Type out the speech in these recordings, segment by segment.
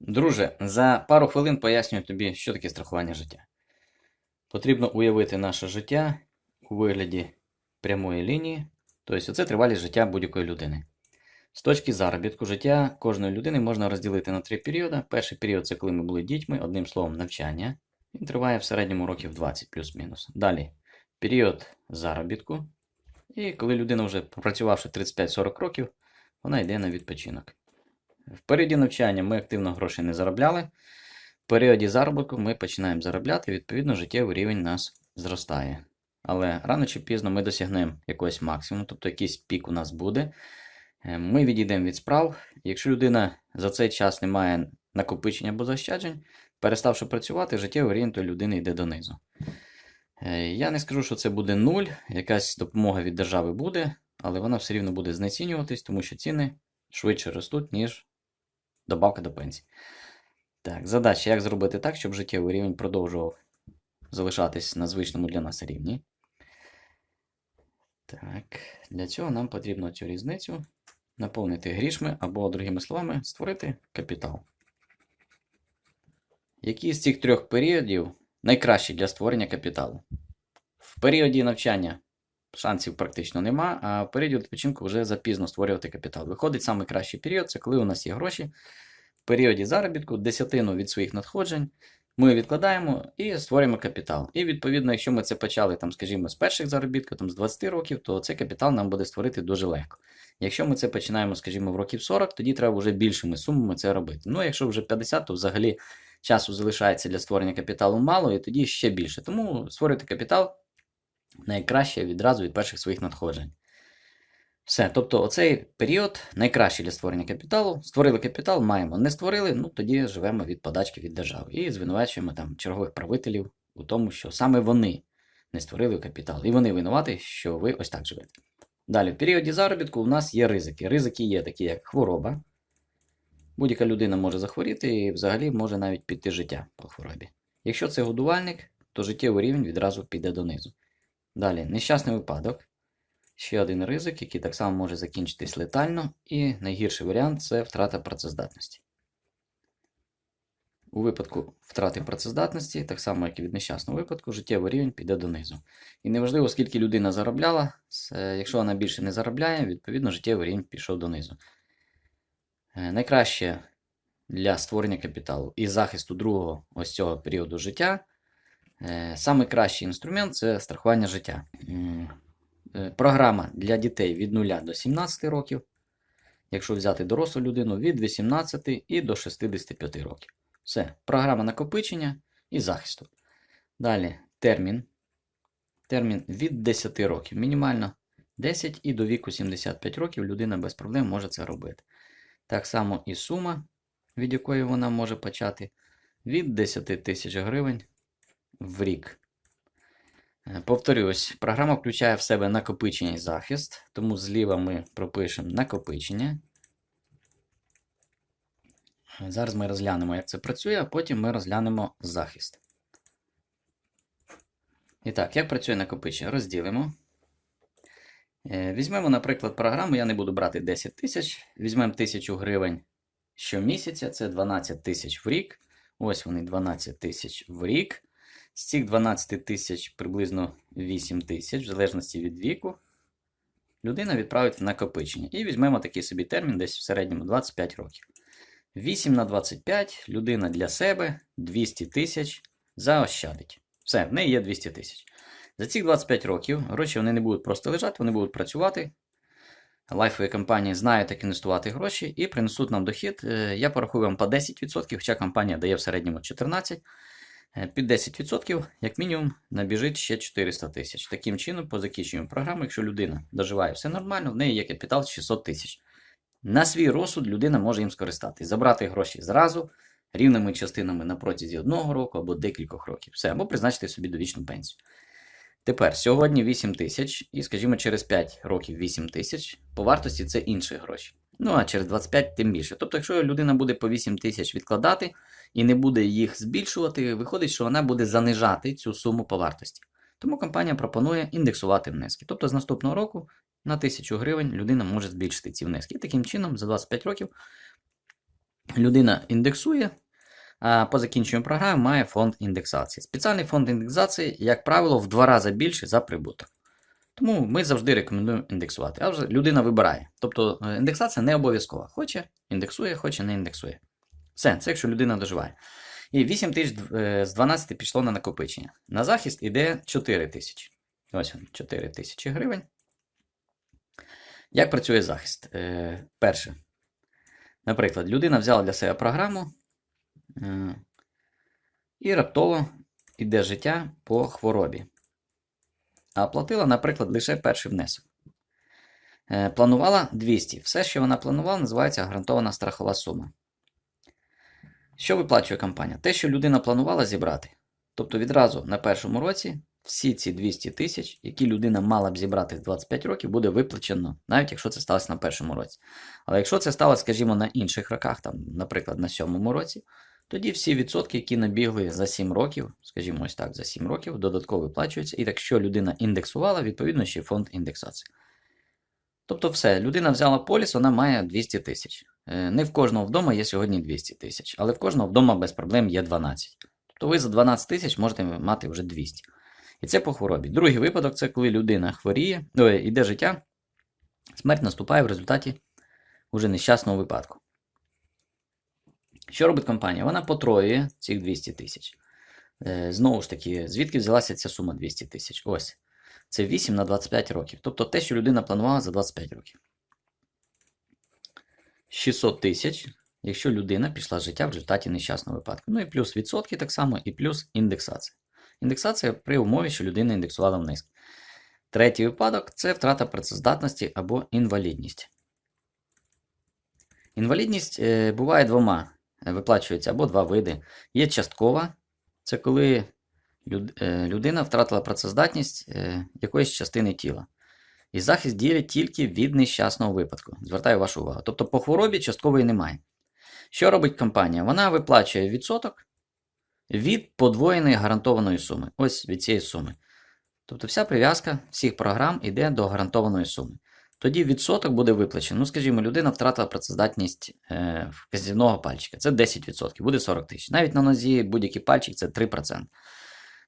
Друже, за пару хвилин пояснюю тобі, що таке страхування життя. Потрібно уявити наше життя у вигляді прямої лінії, тобто це тривалість життя будь-якої людини. З точки заробітку життя кожної людини можна розділити на три періоди. Перший період це коли ми були дітьми, одним словом, навчання. Він триває в середньому років 20 плюс-мінус. Далі період заробітку. І коли людина вже попрацювавши 35-40 років, вона йде на відпочинок. В періоді навчання ми активно грошей не заробляли. В періоді заробітку ми починаємо заробляти, відповідно, життєвий рівень нас зростає. Але рано чи пізно ми досягнемо якогось максимуму, тобто якийсь пік у нас буде. Е, Ми відійдемо від справ. Якщо людина за цей час не має накопичення або заощаджень, переставши працювати, життєвий рівень тої людини йде донизу. Е, Я не скажу, що це буде нуль, якась допомога від держави буде, але вона все рівно буде знецінюватись, тому що ціни швидше ростуть, ніж добавка до пенсії. Так, задача, як зробити так, щоб життєвий рівень продовжував залишатись на звичному для нас рівні. Так, для цього нам потрібно цю різницю наповнити грішми або, другими словами, створити капітал. Які з цих трьох періодів найкращі для створення капіталу? В періоді навчання шансів практично нема, а в періоді відпочинку вже запізно створювати капітал. Виходить найкращий період це коли у нас є гроші. В періоді заробітку десятину від своїх надходжень ми відкладаємо і створюємо капітал. І відповідно, якщо ми це почали, там, скажімо, з перших заробітків, там, з 20 років, то цей капітал нам буде створити дуже легко. Якщо ми це починаємо, скажімо, в років 40, тоді треба вже більшими сумами це робити. Ну, якщо вже 50, то взагалі часу залишається для створення капіталу мало, і тоді ще більше. Тому створювати капітал найкраще відразу від перших своїх надходжень. Все, тобто оцей період найкращий для створення капіталу. Створили капітал, маємо. Не створили, ну тоді живемо від подачки від держави. І звинувачуємо там чергових правителів у тому, що саме вони не створили капітал. І вони винуваті, що ви ось так живете. Далі, в періоді заробітку у нас є ризики. Ризики є такі, як хвороба. Будь-яка людина може захворіти і взагалі може навіть піти життя по хворобі. Якщо це годувальник, то життєвий рівень відразу піде донизу. Далі, нещасний випадок. Ще один ризик, який так само може закінчитись летально, і найгірший варіант це втрата працездатності. У випадку втрати працездатності, так само як і від нещасного випадку, життєвий рівень піде донизу. І неважливо, скільки людина заробляла, якщо вона більше не заробляє, відповідно життєвий рівень пішов донизу. Е, Найкраще для створення капіталу і захисту другого ось цього періоду життя. Е, Саме кращий інструмент це страхування життя. Е, Програма для дітей від 0 до 17 років. Якщо взяти дорослу людину від 18 і до 65 років. Все. Програма накопичення і захисту. Далі термін. Термін від 10 років. Мінімально 10 і до віку 75 років людина без проблем може це робити. Так само і сума, від якої вона може почати, від 10 тисяч гривень в рік. Е, Повторюсь, програма включає в себе накопичення і захист, тому зліва ми пропишемо накопичення. Е, Зараз ми розглянемо, як це працює, а потім ми розглянемо захист. І так, як працює накопичення? Розділимо. Е, Візьмемо, наприклад, програму, я не буду брати 10 тисяч, візьмемо 1000 гривень щомісяця, це 12 тисяч в рік. Ось вони 12 тисяч в рік. З цих 12 тисяч приблизно 8 тисяч, в залежності від віку, людина відправить в накопичення. І візьмемо такий собі термін, десь в середньому 25 років. 8 на 25 людина для себе 200 тисяч заощадить. Все, в неї є 200 тисяч. За ці 25 років гроші вони не будуть просто лежати, вони будуть працювати. Лайфові компанії знають, як інвестувати гроші і принесуть нам дохід. Е, Я порахую вам по 10%, хоча компанія дає в середньому 14%. Е, Під 10%, як мінімум, набіжить ще 400 тисяч. Таким чином, по закінченню програми, якщо людина доживає все нормально, в неї є капітал 600 тисяч. На свій розсуд людина може їм скористатись, забрати гроші зразу, рівними частинами на протязі одного року або декількох років. Все, або призначити собі довічну пенсію. Тепер сьогодні 8 тисяч, і, скажімо, через 5 років 8 тисяч, по вартості це інші гроші. Ну а через 25 тим більше. Тобто, якщо людина буде по 8 тисяч відкладати і не буде їх збільшувати, виходить, що вона буде занижати цю суму по вартості. Тому компанія пропонує індексувати внески. Тобто з наступного року на 1000 гривень людина може збільшити ці внески. І таким чином за 25 років людина індексує, а по закінченню програми має фонд індексації. Спеціальний фонд індексації, як правило, в два рази більше за прибуток. Тому ми завжди рекомендуємо індексувати. А вже людина вибирає. Тобто е, індексація не обов'язкова. Хоче індексує, хоче не індексує. Все, це якщо людина доживає. І 8 тисяч е, з 12 пішло на накопичення. На захист іде 4 тисячі. Ось він, 4 тисячі гривень. Як працює захист? Е, Перше. Наприклад, людина взяла для себе програму е, і раптово йде життя по хворобі. А платила, наприклад, лише перший внесок. Е, Планувала 200. Все, що вона планувала, називається гарантована страхова сума. Що виплачує компанія? Те, що людина планувала зібрати. Тобто відразу на першому році всі ці 200 тисяч, які людина мала б зібрати в 25 років, буде виплачено, навіть якщо це сталося на першому році. Але якщо це сталося, скажімо, на інших роках, там, наприклад, на сьомому році, тоді всі відсотки, які набігли за 7 років, скажімо ось так, за 7 років, додатково виплачуються. І якщо людина індексувала, відповідно ще фонд індексації. Тобто все, людина взяла поліс, вона має 200 тисяч. Е, Не в кожного вдома є сьогодні 200 тисяч, але в кожного вдома без проблем є 12. Тобто ви за 12 тисяч можете мати вже 200. І це по хворобі. Другий випадок це коли людина хворіє, ой, іде життя, смерть наступає в результаті уже нещасного випадку. Що робить компанія? Вона потроює цих 200 тисяч. Е, Знову ж таки, звідки взялася ця сума 200 тисяч? Ось. Це 8 на 25 років. Тобто те, що людина планувала за 25 років. 600 тисяч, якщо людина пішла з життя в результаті нещасного випадку. Ну і плюс відсотки так само, і плюс індексація. Індексація при умові, що людина індексувала вниз. Третій випадок це втрата працездатності або інвалідність. Інвалідність е, буває двома. Виплачується або два види. Є часткова, це коли е, людина втратила працездатність е, якоїсь частини тіла. І захист діє тільки від нещасного випадку. Звертаю вашу увагу. Тобто по хворобі часткової немає. Що робить компанія? Вона виплачує відсоток від подвоєної гарантованої суми. Ось від цієї суми. Тобто вся прив'язка всіх програм йде до гарантованої суми. Тоді відсоток буде виплачений. Ну, скажімо, людина втратила працездатність е, вказівного пальчика. Це 10%, буде 40 тисяч. Навіть на нозі будь-який пальчик це 3%.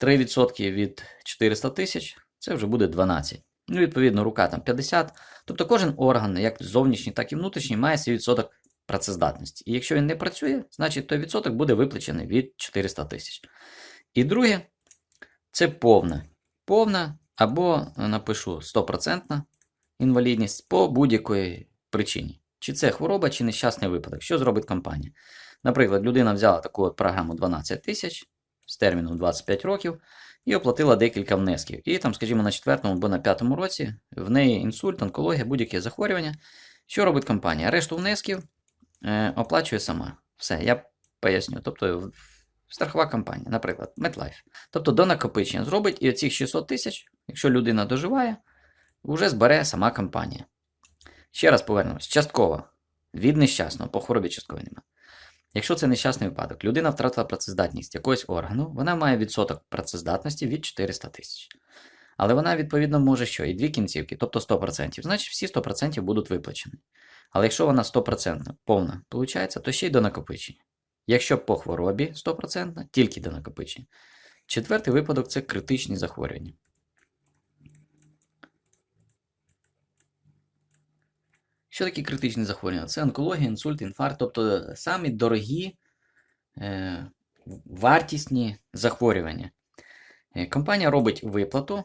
3% від 400 тисяч це вже буде 12. Ну, відповідно, рука там 50. Тобто кожен орган, як зовнішній, так і внутрішній, має свій відсоток працездатності. І якщо він не працює, значить той відсоток буде виплачений від 400 тисяч. І друге, це повна. Повна або напишу 100% інвалідність по будь-якої причині. Чи це хвороба, чи нещасний випадок. Що зробить компанія? Наприклад, людина взяла таку от програму 12 тисяч з терміном 25 років і оплатила декілька внесків. І там, скажімо, на четвертому або на п'ятому році в неї інсульт, онкологія, будь-яке захворювання. Що робить компанія? Решту внесків е, оплачує сама. Все, я поясню. Тобто страхова компанія, наприклад, MetLife. Тобто до накопичення зробить і оцих 600 тисяч, якщо людина доживає, вже збере сама компанія. Ще раз повернемось. Частково. Від нещасного, по хворобі частково немає. Якщо це нещасний випадок, людина втратила працездатність якогось органу, вона має відсоток працездатності від 400 тисяч. Але вона, відповідно, може що? І дві кінцівки, тобто 100%. Значить, всі 100% будуть виплачені. Але якщо вона 100% повна, виходить, то ще й до накопичення. Якщо по хворобі 100%, тільки до накопичення. Четвертий випадок це критичні захворювання. Що такі критичні захворювання? Це онкологія, інсульт, інфаркт, тобто самі дорогі, е, вартісні захворювання. Е, Компанія робить виплату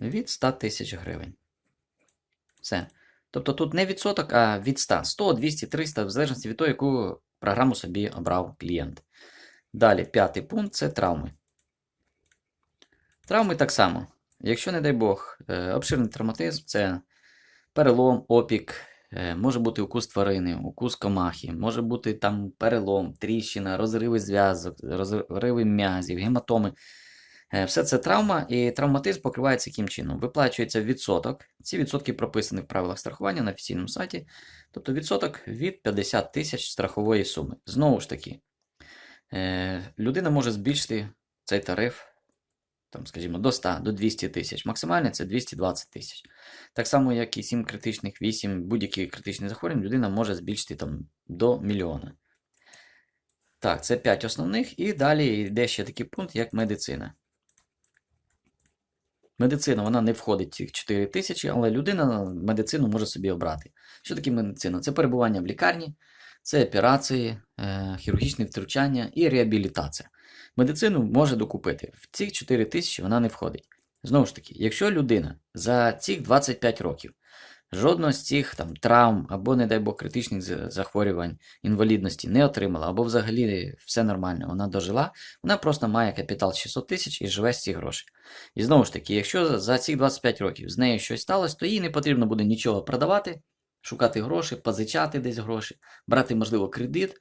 від 100 тисяч гривень. Все. Тобто тут не відсоток, а від 100. 100, 200, 300, в залежності від того, яку програму собі обрав клієнт. Далі, п'ятий пункт це травми. Травми так само. Якщо, не дай Бог, е, обширний травматизм це перелом, опік, е, може бути укус тварини, укус комахи, може бути там перелом, тріщина, розриви зв'язок, розриви м'язів, гематоми. Е, Все це травма, і травматизм покривається яким чином? Виплачується відсоток. Ці відсотки прописані в правилах страхування на офіційному сайті. Тобто відсоток від 50 тисяч страхової суми. Знову ж таки, е, людина може збільшити цей тариф там, скажімо, до 100, до 200 тисяч. Максимальне це 220 тисяч. Так само, як і 7 критичних, 8, будь-які критичні захворювання людина може збільшити там, до мільйона. Так, це 5 основних, і далі йде ще такий пункт, як медицина. Медицина вона не входить в ці 4 тисячі, але людина медицину може собі обрати. Що таке медицина? Це перебування в лікарні, це операції, е, хірургічні втручання і реабілітація. Медицину може докупити. В ці 4 тисячі вона не входить. Знову ж таки, якщо людина за ці 25 років жодного з цих там, травм або, не дай Бог, критичних захворювань, інвалідності не отримала, або взагалі все нормально, вона дожила, вона просто має капітал 600 тисяч і живе з цих грошей. І знову ж таки, якщо за ці 25 років з нею щось сталося, то їй не потрібно буде нічого продавати, шукати гроші, позичати десь гроші, брати, можливо, кредит.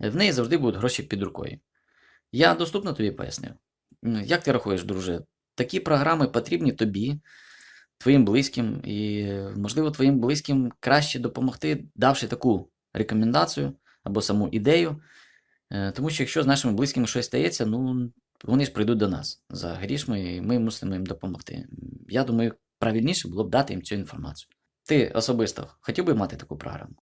В неї завжди будуть гроші під рукою. Я доступно тобі пояснив. Ну, Як ти рахуєш, друже? Такі програми потрібні тобі, твоїм близьким, і, можливо, твоїм близьким краще допомогти, давши таку рекомендацію або саму ідею. Е, Тому що якщо з нашими близькими щось стається, ну вони ж прийдуть до нас за грішми, і ми мусимо їм допомогти. Я думаю, правильніше було б дати їм цю інформацію. Ти особисто хотів би мати таку програму?